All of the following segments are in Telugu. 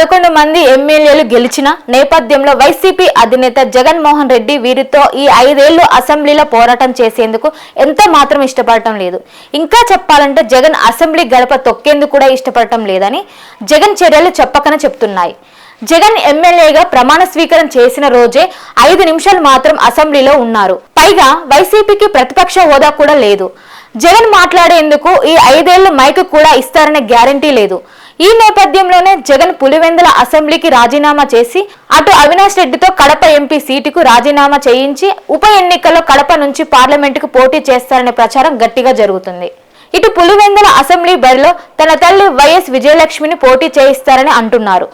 పదకొండు మంది ఎమ్మెల్యేలు గెలిచిన నేపథ్యంలో వైసీపీ అధినేత జగన్మోహన్ రెడ్డి వీరితో ఈ ఐదేళ్ళు అసెంబ్లీలో పోరాటం చేసేందుకు ఎంత మాత్రం ఇష్టపడటం లేదు. ఇంకా చెప్పాలంటే జగన్ అసెంబ్లీ గడప తొక్కేందుకు కూడా ఇష్టపడటం లేదని జగన్ చర్యలు చెప్పకనే చెప్తున్నాయి. జగన్ ఎమ్మెల్యేగా ప్రమాణ స్వీకారం చేసిన రోజే ఐదు నిమిషాలు మాత్రం అసెంబ్లీలో ఉన్నారు. పైగా వైసీపీకి ప్రతిపక్ష హోదా కూడా లేదు. జగన్ మాట్లాడేందుకు ఈ ఐదేళ్ళు మైక్ కూడా ఇస్తారనే గ్యారంటీ లేదు. ఈ నేపథ్యంలోనే జగన్ పులివెందుల అసెంబ్లీకి రాజీనామా చేసి అటు అవినాష్ రెడ్డితో కడప ఎంపీ సీటుకు రాజీనామా చేయించి ఉప ఎన్నికల్లో కడప నుంచి పార్లమెంటుకు పోటీ చేస్తారనే ప్రచారం గట్టిగా జరుగుతుంది. ఇటు పులివెందుల అసెంబ్లీ బరిలో తన తల్లి వైఎస్ విజయలక్ష్మిని పోటీ చేయిస్తారని అంటున్నారు.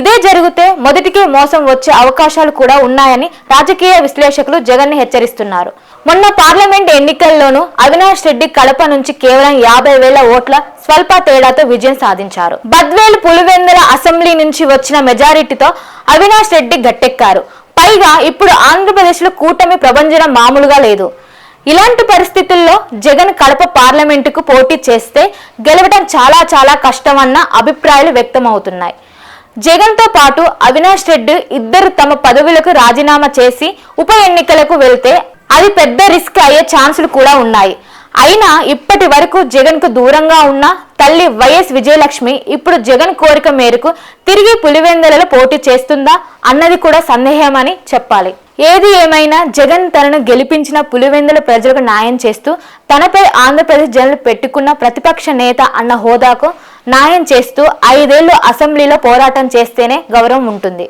ఇదే జరిగితే మొదటికే మోసం వచ్చే అవకాశాలు కూడా ఉన్నాయని రాజకీయ విశ్లేషకులు జగన్ని హెచ్చరిస్తున్నారు. మొన్న పార్లమెంట్ ఎన్నికల్లోనూ అవినాష్ రెడ్డి కడప నుంచి కేవలం యాభై వేల ఓట్ల స్వల్ప తేడాతో విజయం సాధించారు. బద్వేలు పులివెందుల అసెంబ్లీ నుంచి వచ్చిన మెజారిటీతో అవినాష్ రెడ్డి గట్టెక్కారు. పైగా ఇప్పుడు ఆంధ్రప్రదేశ్లో కూటమి ప్రభంజనం మామూలుగా లేదు. ఇలాంటి పరిస్థితుల్లో జగన్ కడప పార్లమెంటుకు పోటీ చేస్తే గెలవడం చాలా చాలా కష్టమన్న అభిప్రాయాలు వ్యక్తమవుతున్నాయి. జగన్తో పాటు అవినాష్ రెడ్డి ఇద్దరు తమ పదవులకు రాజీనామా చేసి ఉప ఎన్నికలకు వెళ్తే అది పెద్ద రిస్క్ అయ్యే ఛాన్సులు కూడా ఉన్నాయి. అయినా ఇప్పటి వరకు జగన్కు దూరంగా ఉన్న తల్లి వైఎస్ విజయలక్ష్మి ఇప్పుడు జగన్ కోరిక మేరకు తిరిగి పులివెందులలో పోటీ చేస్తుందా అన్నది కూడా సందేహమని చెప్పాలి. ఏది ఏమైనా జగన్ తనను గెలిపించిన పులివెందుల ప్రజలకు న్యాయం చేస్తూ తనపై ఆంధ్రప్రదేశ్ జనులు పెట్టుకున్న ప్రతిపక్ష నేత అన్న హోదాకు న్యాయం చేస్తూ ఐదేళ్ళు అసెంబ్లీలో పోరాటం చేస్తేనే గౌరవం ఉంటుంది.